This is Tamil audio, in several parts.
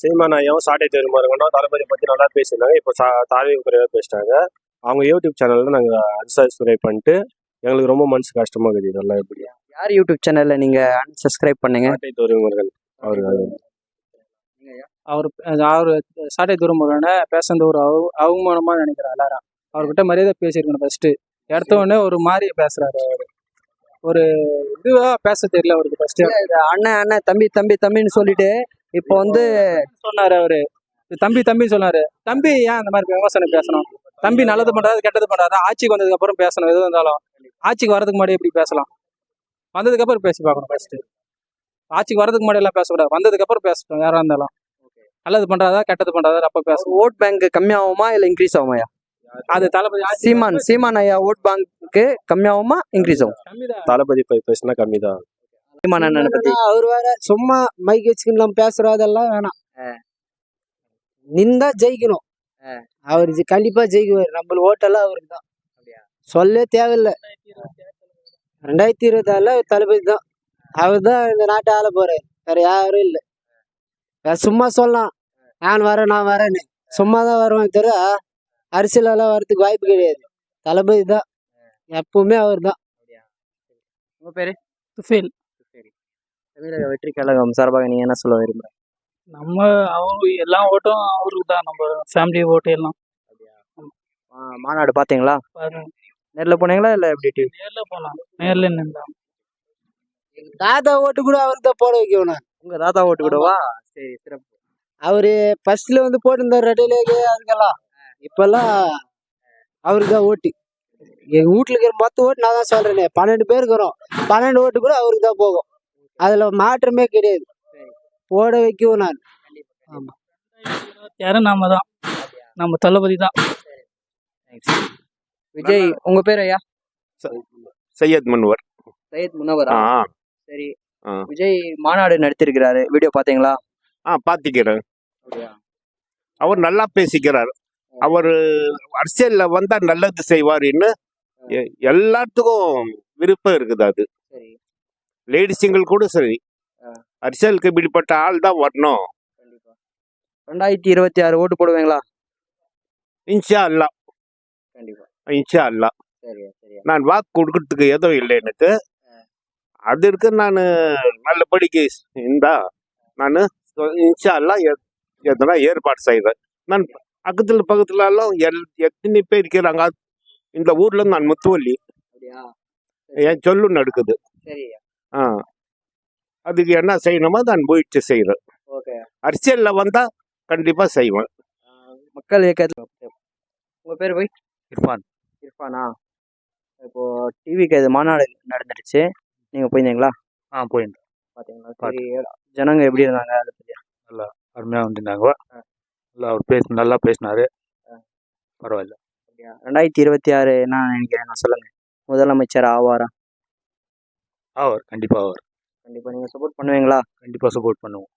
சீமான் ஐயாவும் சாட்டை திருமருங்கனும் தளபதி பற்றி நல்லா பேசியிருந்தாங்க. இப்போ சா தாழ்வு குறைவாக பேசிட்டாங்க. அவங்க யூடியூப் சேனலில் நாங்கள் அன்சப்ஸ்கிரைப் பண்ணிட்டு எங்களுக்கு ரொம்ப மனசு கஷ்டமாக இருக்குது இதெல்லாம் எப்படி? யார் யூடியூப் சேனல்ல நீங்க அன்சப்ஸ்கிரைப் பண்ணீங்க? சாட்டை துறைமுருகன் அவருக்கு அவர் அவர். சாட்டை துருமுகன பேசுறது ஒரு அவ அவமானமா நினைக்கிறேன் எல்லாரும். அவர்கிட்ட மரியாதை பேசியிருக்கணும் ஃபர்ஸ்ட் எடுத்த உடனே ஒரு மாதிரி பேசுறாரு அவரு. ஒரு இதுவா பேச தெரியல அவருக்கு ஃபர்ஸ்ட் இது அண்ணன் அண்ணன் தம்பி தம்பி தம்பின்னு சொல்லிட்டு இப்போ வந்து சொன்னாரு அவரு. தம்பி தம்பி சொன்னாரு. தம்பி ஏன் அந்த மாதிரி விமர்சனம் பேசணும்? தம்பி நல்லது பண்றாரு கெட்டது பண்றாரு ஆட்சிக்கு வந்ததுக்கு அப்புறம் பேசணும் எது இருந்தாலும். ஆட்சிக்கு வரதுக்கு முன்னாடி எப்படி பேசலாம்? வந்ததுக்கு அப்புறம் பேசி பார்க்கணும் ஃபர்ஸ்ட் ஆட்சிக்கு வரதுக்கு முன்னாடி எல்லாம் பேசக்கூடாது. வந்ததுக்கு அப்புறம் பேசட்டும் யாரா இருந்தாலும். நல்லது பண்றாதா கெட்டது பண்றாதா அப்ப பேசணும். ஓட் பேங்க் கம்மியாகுமா இல்ல இன்க்ரீஸ் ஆகுமாயா அது தளபதி சீமான் சீமான் ஐயா ஓட் பேங்க்கு கம்மியாகுமா இன்க்ரீஸ் ஆகும். தளபதி பேசினா கம்மி தான் சீமான் அண்ணனை பத்தி? அவர் வேற சும்மா மைக் வச்சுக்கிட்டு நம்ம பேசுறோம் அதெல்லாம் வேணாம். நின்றா ஜெயிக்கணும். அவர் கண்டிப்பா ஜெயிக்குவார். நம்ம ஓட்டெல்லாம் அவருக்கு தான். சொல்ல தேவையில்ல. ரெண்டாயிரத்தி இருபத்தி ஆறுல தளபதி தான். அவர் தான் இந்த நாட்டை ஆள போறாரு. வேற யாரும் இல்லை. வேற சும்மா சொல்லலாம். நான் வரேன் நான் வரேன்னு. சும்மா தான் வருவேன் தவிர அரசியலெல்லாம் வர்றதுக்கு வாய்ப்பு கிடையாது. தளபதி தான். எப்பவுமே அவர் தான். உங்க பேரு? துஃபேல். தமிழக வெற்றி கழகம் சார்பாக நீங்க என்ன சொல்ல விரும்புறீங்க நம்ம அவங்க எல்லா ஓட்டும் அவருக்கு தான். நம்ம ஃபேமிலி ஓட்டு எல்லாம். மாநாடு பாத்தீங்களா? பாருங்க. நேர்ல போனீங்களா இல்ல எப்படி டிவி நேர்ல போலாம் நேர்ல நின்றா தாத்தா ஓட்டு கூட அவருக்கு தான் போட வைக்கணும் உங்க தாத்தா ஓட்டு கூடவா சரி சிறப்பு. அவரு ஃபர்ஸ்ட்ல வந்து போட்டிருந்தார் ரெட்டையிலேயே அதுக்கெல்லாம். இப்பெல்லாம் அவருக்கு தான் ஓட்டு. எங்க வீட்டுல இருக்கிற மொத்த ஓட்டு நான் தான் சொல்றேனே. பன்னெண்டு பேர் இருக்கிறோம் பன்னெண்டு ஓட்டு கூட அவருக்கு தான் போகும். அதுல மாற்றமே கிடையாது. போட வைக்கவும் நான். யாரும் நாம தான். நம்ம தளபதி தான். விஜய் உங்க பேர் ஐயா? சையத் மன்வர். சையத் முனவரா ஆ சரி. ஆ. விஜய் மாநாடு நடத்திருக்கிறாரு. வீடியோ பாத்தீங்களா? ஆ பாத்திக்கிறேன். அவர் நல்லா பேசிக்கிறார். அவர் அரசியல்ல வந்தா நல்லது செய்வாருன்னு எல்லாத்துக்கும் விருப்பம் இருக்குது அது? சரி. லேடிஸுங்கள் கூட சரி. அரசியலுக்கு இப்படிப்பட்ட ஆள் தான் வரணும். ரெண்டாயிரத்தி இருபத்தி ஆறு ஓட்டு போடுவீங்களா? இன்ஷா அல்லா கண்டிப்பா இன்ஷா அல்லா நான் வாக்கு கொடுக்கறதுக்கு எதுவும் இல்லை எனக்கு. அதற்கு நான் நல்லபடிக்கு இருந்தா நான் இன்ஷா அல்லா எதனா ஏற்பாடு செய்வேன். நான் பக்கத்துல பக்கத்துல எல்லாம் எல் எத்தனை பேர் இருக்கிறாங்க? இந்த ஊர்ல நான் முத்துவல்லி என் சொல்லு நடக்குது. சரியா. ஆ. அதுக்கு என்ன செய்யணுமோ நான் முயற்சி செய்கிறேன் ஓகே. அரசியல்ல வந்தா கண்டிப்பா செய்வேன். மக்கள் இயக்கத்துல உங்க பேர் போய்? இர்ஃபான். இர்ஃபானா? இப்போ டிவிக்கு இது மாநாடு நடந்துடுச்சு. நீங்க போயிருந்தீங்களா? ஆ போயிருந்தேன். பாத்தீங்களா? சரி ஜனங்க எப்படி இருந்தாங்க? அதை பத்தி அருமையாக வந்திருந்தாங்க. நல்லா அவர் பேச நல்லா பேசினாரு. பரவாயில்ல. அப்படியா? ரெண்டாயிரத்தி இருபத்தி ஆறு என்ன நினைக்கிறேன் நான் சொல்லுங்க. முதலமைச்சர் ஆவாரா? அவர் கண்டிப்பாக அவர் கண்டிப்பா நீங்க சப்போர்ட் பண்ணுவீங்களா? கண்டிப்பாக சப்போர்ட் பண்ணுவோம்.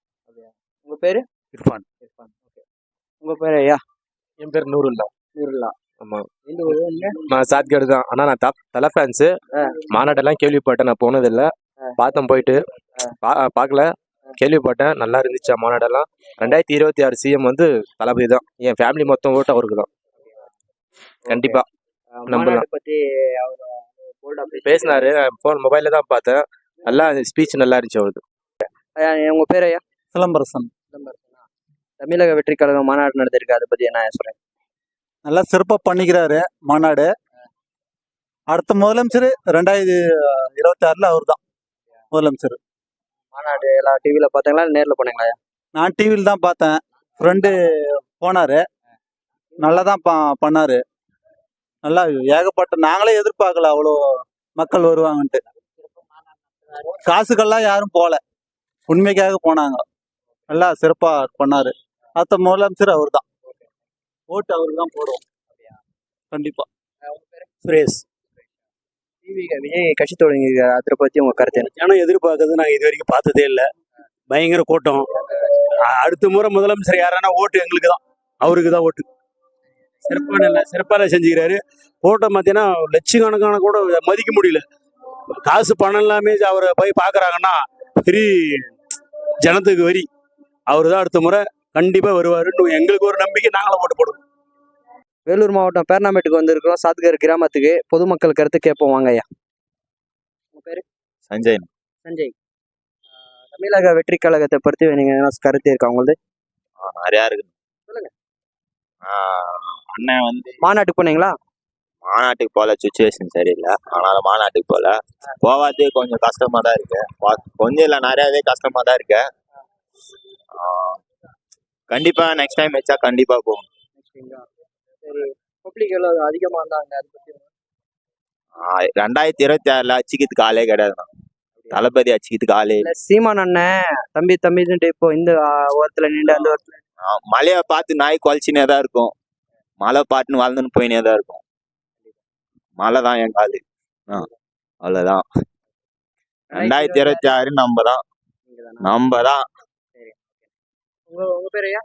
உங்க பேரு? இர்ஃபான். இர்ஃபான் ஓகே உங்க பேரு ஐயா? என் பேர் நூறுல்லா நூறுல்லா ஆமா. எந்த ஊரு நீங்க நான் சாத்கேடு தான். ஆனா நான் தப் தலை ஃபேன்ஸு மாநாட்டெல்லாம் கேள்விப்பட்டேன் நான் போனதில்ல. பார்த்தேன் போயிட்டு. பா- பார்க்கல. கேள்விப்பட்டேன் நல்லா இருந்துச்சு மாநாடெல்லாம்? ரெண்டாயிரத்தி இருபத்தி ஆறு சிஎம் வந்து தளபதி தான். என் ஃபேமிலி மொத்தம் ஓட்டு அவருக்கு தான். கண்டிப்பா. நம்பலாம். பத்தி அவர் பேசினாரு. ஃபோன் மொபைல்ல தான் பார்த்தேன். நல்லா ஸ்பீச் நல்லா இருந்துச்சு அவருக்கு. ஐயா உங்க பேர் ஐயா? சிலம்பரசன் தமிழக வெற்றி கழகம் மாநாடு நடந்திருக்கு. அதை பத்தி என்ன சொல்றேன் நல்லா சிறப்பாக பண்ணிக்கிறாரு மாநாடு. அடுத்த முதலமைச்சர் ரெண்டாயிரத்தி இருபத்தி ஆறுல அவர் தான் முதலமைச்சர். மாநாடு எல்லாம் டிவில பாத்தீங்களா இல்ல நேர்ல போனீங்களா ஐயா? நான் டிவியில் தான் பார்த்தேன். ஃப்ரெண்டு போனாரு. நல்லா தான் ப பண்ணாரு. நல்லா ஏகப்பட்ட நாங்களே எதிர்பார்க்கல அவ்வளோ மக்கள் வருவாங்கன்ட்டு. காசுக்கெல்லாம் யாரும் போகல உண்மைக்காக போனாங்க. நல்லா சிறப்பாக பண்ணாரு. அடுத்த முதலமைச்சர் அவர் தான் ஓட்டு அவருக்கு தான் போடுவோம். கண்டிப்பா. சுரேஷ். டிவி விஜய் கட்சி தொடங்கி அதை பத்தி உங்க கருத்து ஜனம் எதிர்பார்க்கறது நான் இது வரைக்கும் பார்த்ததே இல்லை. பயங்கர கூட்டம். அடுத்த முறை முதலமைச்சர் யாரானா ஓட்டு எங்களுக்கு தான் அவருக்கு தான் ஓட்டு. சிறப்பான இல்லை சிறப்பாக செஞ்சுக்கிறாரு. கூட்டம் பார்த்தீங்கன்னா லட்சக்கணக்கான கூட மதிக்க முடியல. காசு பணம் எல்லாமே அவரை போய் பார்க்குறாங்கன்னா பெரிய ஜனத்துக்கு வரி. அவர் தான் அடுத்த முறை கண்டிப்பா வருவாருன்னு எங்களுக்கு ஒரு நம்பிக்கை நாங்களும் ஓட்டு போடுவோம். வேலூர் மாவட்டம் பேர்னாம்பேட்டுக்கு வந்திருக்கிறோம். சாத்கர் கிராமத்துக்கு பொதுமக்கள் கருத்து கேட்போம். வாங்க ஐயா. உங்க பேரு? சஞ்சய். சஞ்சய். தமிழக வெற்றி கழகத்தை பற்றி நீங்க என்ன கருத்து இருக்கா உங்களது? நிறையா இருக்கு சொல்லுங்க. அண்ணன் வந்து மாநாட்டுக்கு போனீங்களா? மாநாட்டுக்கு போல சுச்சுவேஷன் சரியில்லை. அதனால மாநாட்டுக்கு போல. போவாது கொஞ்சம் கஷ்டமா தான் இருக்கு. கொஞ்சம் இல்லை நிறையாவே கஷ்டமா தான் இருக்கு. கண்டிப்பா நெக்ஸ்ட் டைம் வச்சா கண்டிப்பா போகும் அதிகமா ரெண்டாயிரத்தி இருபத்தி ஆறுல அச்சிக்கிறதுக்கு ஆளே கிடையாது தளபதி அச்சிக்கிறதுக்கு ஆளே இல்ல. சீமான் அண்ணன் தம்பி தம்பின்ட்டு இப்போ இந்த ஓரத்துல நின்று அந்த ஓரத்துல மழையை பார்த்து நாய் குலைச்சினே தான் இருக்கும். மழை பாட்டுன்னு வளர்ந்துன்னு போயினே தான் இருக்கும். மழை தான் என் காலு. ஆ. அவ்வளோதான். ரெண்டாயிரத்தி இருபத்தி ஆறு நம்ம தான்? நம்ம தான் உங்க உங்க பேரு ஐயா.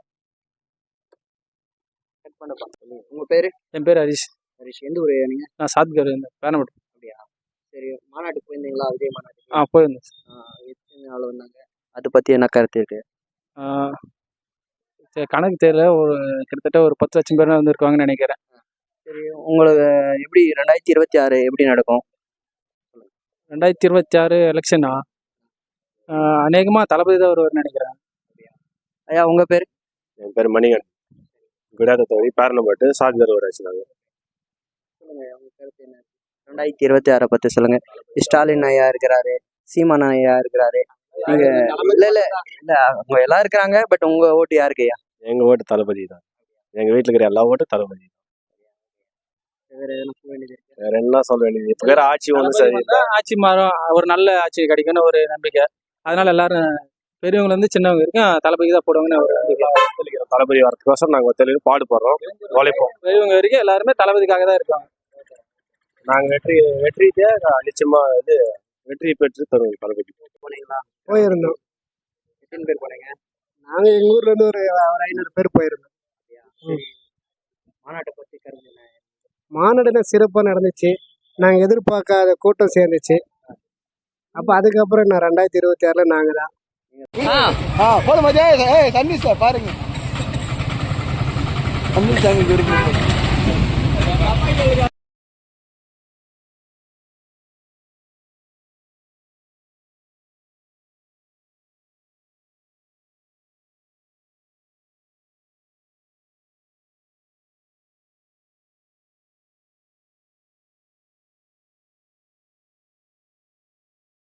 உங்க பேரு? என் பேர் ஹரிஷ். ஹரிஷ். எந்த ஊரு நீங்க? நான் சாத்கர் இந்த பேனப்பட்டு அப்படியா? சரி மாநாட்டுக்கு போயிருந்தீங்களா? விஜய் மாநாட்டுக்கு? ஆ போயிருந்தேன். ஆஹ் எத்தனை ஆள் வந்தாங்க? அதை பத்தி என்ன கருத்து இருக்கு? கணக்கு தெரியல. ஒரு கிட்டத்தட்ட ஒரு பத்து லட்சம் பேர் வந்திருக்காங்கன்னு நினைக்கிறேன். சரி உங்களுக்கு எப்படி ரெண்டாயிரத்தி இருபத்தி ஆறு எப்படி நடக்கும்? ரெண்டாயிரத்தி இருபத்தி ஆறு எலெக்ஷனா அநேகமாக தளபதி தான் வருவார்னு நினைக்கிறேன். ஐயா உங்க பேரு? என் பேர் மணிகன் குடாத தொகுதி பேரணப்பட்டு சாத்கர் ஊராட்சி நாங்கள் சொல்லுங்க உங்க கருத்து என்ன? ரெண்டாயிரத்தி இருபத்தி ஆறை பத்தி சொல்லுங்க. ஸ்டாலின் ஐயா இருக்கிறாரு சீமான் ஐயா இருக்கிறாரு. நீங்க இல்ல இல்ல இல்ல அவங்க எல்லாம் இருக்கிறாங்க பட் உங்க ஓட்டு யாருக்கு ஐயா? எங்கள் ஓட்டு தளபதி தான். எங்கள் வீட்டில் இருக்கிற எல்லா ஓட்டும் தளபதி இருக்கு? வேற என்ன சொல்ல வேண்டியது? இப்போ வேற ஆட்சி ஒன்றும் சரியில்லை. வந்தா ஆட்சி மாறும். ஒரு நல்ல ஆட்சி கிடைக்கும்னு ஒரு நம்பிக்கை. அதனால எல்லாரும் பெரியவங்கல இருந்து சின்னவங்க வரைக்கும் தளபதி தான் போடுவாங்கன்னு ஒரு நம்பிக்கை. தளபதி வரதுக்கோசரம் நாங்கள் ஒத்துழைக்க பாடுபடுறோம் உழைப்போம். பெரியவங்க வரைக்கும் எல்லாருமே தளபதிக்காக தான் இருக்காங்க. நாங்கள் வெற்றி வெற்றிக்கு நிச்சயமா இது வெற்றி பெற்று தருவோம் தளபதி. போனீங்களா? போயிருந்தோம். எத்தனை பேர் போனீங்க? நாங்க எங்க ஊர்ல இருந்து ஒரு ஒரு ஐநூறு பேர் போயிருந்தோம். மாநாட்டை பத்தி கருத்து என்ன? மாநாடு சிறப்பாக நடந்துச்சு. நாங்கள் எதிர்பார்க்காத கூட்டம் சேர்ந்துச்சு. அப்போ அதுக்கப்புறம் நான் ரெண்டாயிரத்தி இருபத்தி ஆறில் நாங்கள் தான் போதும் மதியா ஏய் சன்னிஸ் பாருங்க. சன்னிஸ்